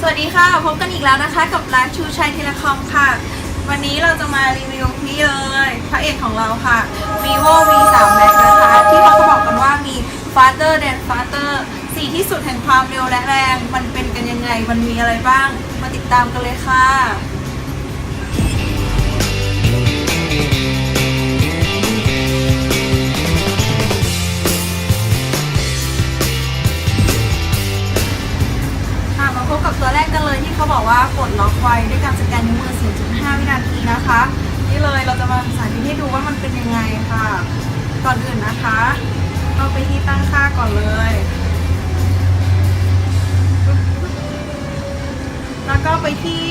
สวัสดีค่ะ พบกันอีกแล้วนะคะ กับร้านชูชัยเทเลคอมค่ะ วันนี้เราจะมารีวิวนี่เลยพระเอกของเราค่ะ vivo v 3 max นะคะ ที่เขาก็บอกกันว่ามี faster than faster สีที่สุดแห่งความเร็วและแรง มันเป็นกันยังไง มันมีอะไรบ้าง มาติดตามกันเลยค่ะ เขาบอกว่าปลดล็อกไว้ด้วยการสแกนนิ้วมือ 0.5 วินาทีนะคะ นี่เลยเราจะมาสาธิตให้ดูว่ามันเป็นยังไงค่ะ ก่อนอื่นนะคะเข้าไปที่ตั้งค่าก่อนเลย แล้วก็ไปที่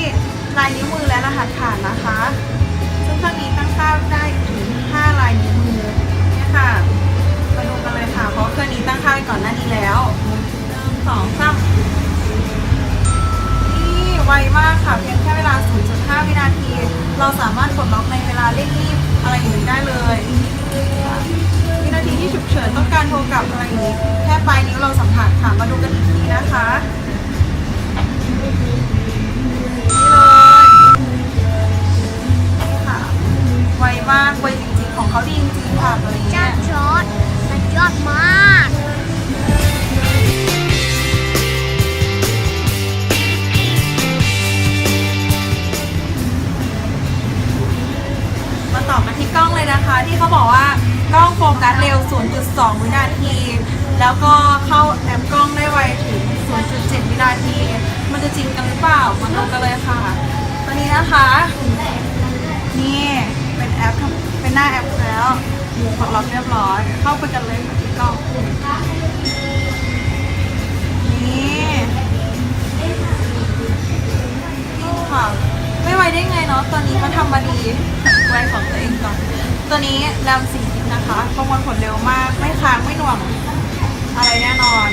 ลายนิ้วมือและรหัสผ่านนะคะ ซึ่งเครื่องนี้ตั้งค่าได้ถึง 5 ลายนิ้วมือเนี่ยค่ะากค่ะ เพียงแค่เวลา 0.5 วินาที เราสามารถปลดล็อกในเวลาเร่งรีบอะไรอย่างนี้ได้เลยค่ะวินาทีที่ฉุกเฉินต้องการโทรกลับอะไรอย่างนี้ แค่ปลายนิ้วเราสัมผัสค่ะ มาดูกันอีกทีนะคะนี่เลยนี่ค่ะไวมากไวจริงๆ ของเขาดีจริงๆค่ะตัวนี้จ้าจอดมันยอดมาก เขาบอกว่า กล้องโฟกัสเร็ว 0.2 วินาที แล้วก็เข้าแอปกล้องได้ไวถึง 0.7 วินาที มันจะจริงกันหรือเปล่า มาดูกันเลยค่ะตัวนี้นะคะ นี่เป็นแอปเป็นหน้าแอปแล้วหมูกดล็อกเรียบร้อย เข้าไปกันเลยค่ะที่กล้องนี่ค่ะไม่ไวได้ไงเนาะตัวนี้เขาทำมาดีไวของตัวเองก่อน ตัวนี้แรมสี่กิกนะคะประมวลผลเร็วมาก ไม่ค้างไม่หน่วง อะไรแน่นอน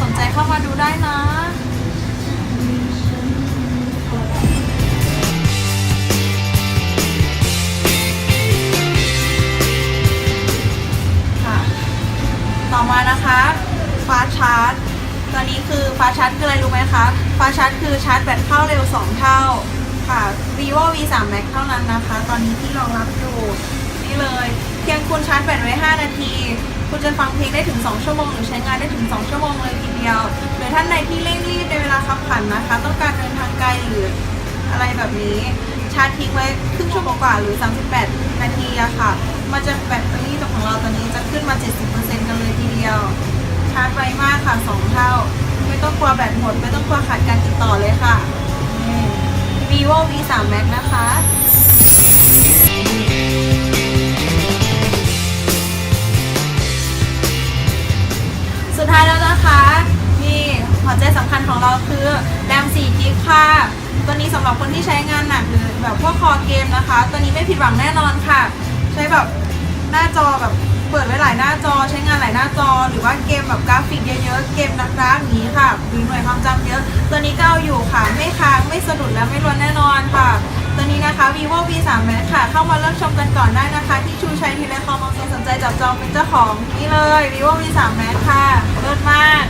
สนใจเข้ามาดูได้นะค่ะต่อมานะคะฟ้าชาร์จตัวนี้คือฟ้าชาร์จคืออะไรรู้ไหมคะฟ้าชาร์จคือชาร์จแบตเข้าเร็ว 2 เท่าค่ะ vivo v 3 max เท่านั้นนะคะ ตอนนี้ที่รองรับอยู่นี่เลยเพียงคุณชาร์จแบตไว้5นาที คุณจะฟังเพลงได้ถึง 2 ชั่วโมง หรือใช้งานได้ถึง 2 ชั่วโมงเลยทีเดียว หรือท่านใดที่เร่งรีบในเวลาขับขันนะคะ ต้องการเดินทางไกลหรืออะไรแบบนี้ ชาร์จทิ้งไว้ครึ่งชั่วโมงกว่าหรือ 38 นาทีอะค่ะ มันจะแบตเตอรี่ของเราตอนนี้จะขึ้นมา 70%กันเลยทีเดียว ชาร์จไวมากค่ะ 2 เท่า ไม่ต้องกลัวแบตหมด ไม่ต้องกลัวขาดการติดต่อเลยค่ะ vivo v 3 max นะคะสุดท้ายแล้วนะคะนี่หัวใจสำคัญของเราคือแรม4กิกค่ะ ตัวนี้สำหรับคนที่ใช้งานหนักหรือแบบพวกคอเกมนะคะ ตัวนี้ไม่ผิดหวังแน่นอนค่ะ ใช้แบบหน้าจอแบบ เปิดไว้หลายหน้าจอใช้งานหลายหน้าจอ หรือว่าเกมแบบกราฟิกเยอะๆ เกมนักๆอย่างนี้ค่ะมีหน่วยความจำเยอะ ตัวนี้ก็เอาอยู่ค่ะ ไม่ค้างไม่สะดุดและไม่รวนแน่นอนค่ะ ตัวนี้นะคะ vivo v 3 max ค่ะ เข้ามาเริ่มชมกันก่อนได้นะคะ ที่ชูชัยทีเลคอมบางสนใจจับจองเป็นเจ้าของนี่เลย vivo v 3 max ค่ะเลิศมาก